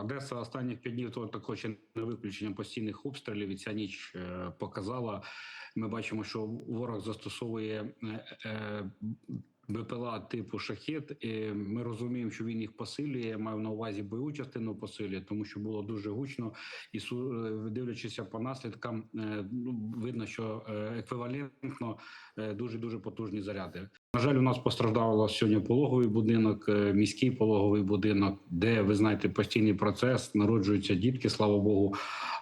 Одеса останніх п'ять днів то також не виключенням постійних обстрілів. І ця ніч е, показала. Ми бачимо, що ворог застосовує е, е, БПЛА типу шахет. Ми розуміємо, що він їх посилює. Я маю на увазі бойову частину посилює, тому що було дуже гучно. І е, по наслідкам, е, ну, видно, що е, еквівалентно дуже дуже потужні заряди. На жаль, у нас постраждало сьогодні пологовий будинок, міський пологовий будинок, де ви знаєте постійний процес, народжуються дітки, слава Богу.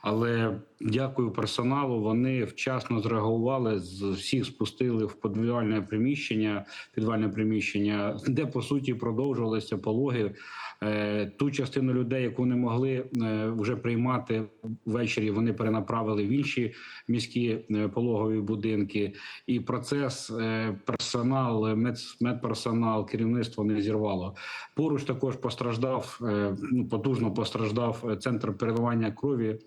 Але дякую персоналу. Вони вчасно зреагували. Всіх спустили в підвальне приміщення, підвальне приміщення, де по суті продовжувалися пологи. Е, Ту частину людей, яку не могли е, вже приймати ввечері, вони перенаправили в інші міські е, пологові будинки. І процес персонал, мед, медперсонал, керівництво не зірвало. Поруч також постраждав ну потужно постраждав центр переливання крові,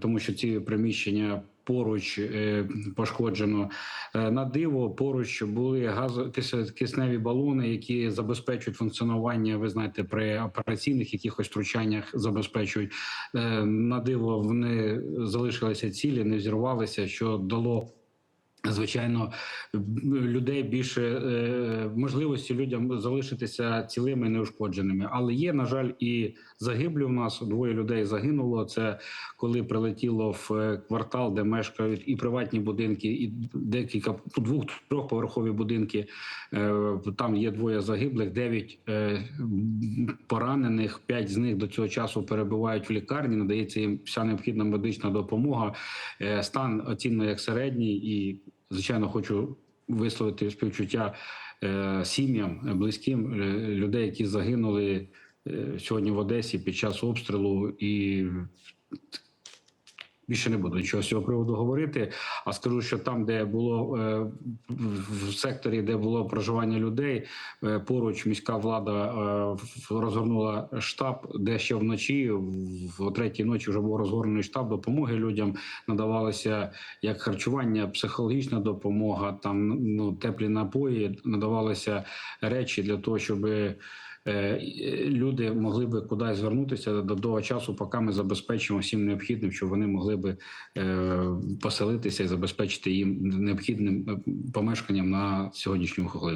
тому що ці приміщення. Поруч е, пошкоджено Е, на диво. Поруч були газо кисневі балони, які забезпечують функціонування. Ви знаєте, при операційних якихось втручаннях забезпечують Е, на диво. Вони залишилися цілі, не взірвалися, що дало. Звичайно, людей більше е, можливості людям залишитися цілими і неушкодженими. Але є, на жаль, і загиблі у нас двоє людей загинуло. Це коли прилетіло в е, квартал, де мешкають і приватні будинки, і декілька двох трьохповерхові будинки. Е, Там є двоє загиблих, дев'ять поранених. П'ять з них до цього часу перебувають в лікарні. Надається їм вся необхідна медична допомога. Стан оцінено як середній, і звичайно хочу висловити співчуття е, сім'ям, близьким е, людей, які загинули е, сьогодні в Одесі під час обстрілу і. Більше не буду нічого з цього приводу говорити. А скажу, що там, де було е, в секторі, де було проживання людей, е, поруч міська влада е, розгорнула штаб, де ще вночі, в третій ночі, вже був розгорнений штаб допомоги людям. Надавалося як харчування, психологічна допомога, там ну теплі напої, надавалися речі для того, щоб е, люди могли би кудись звернутися до того часу, поки ми забезпечимо всім необхідним, щоб вони могли би е, поселитися і забезпечити їм необхідним е, помешканням на сьогоднішню хвилину.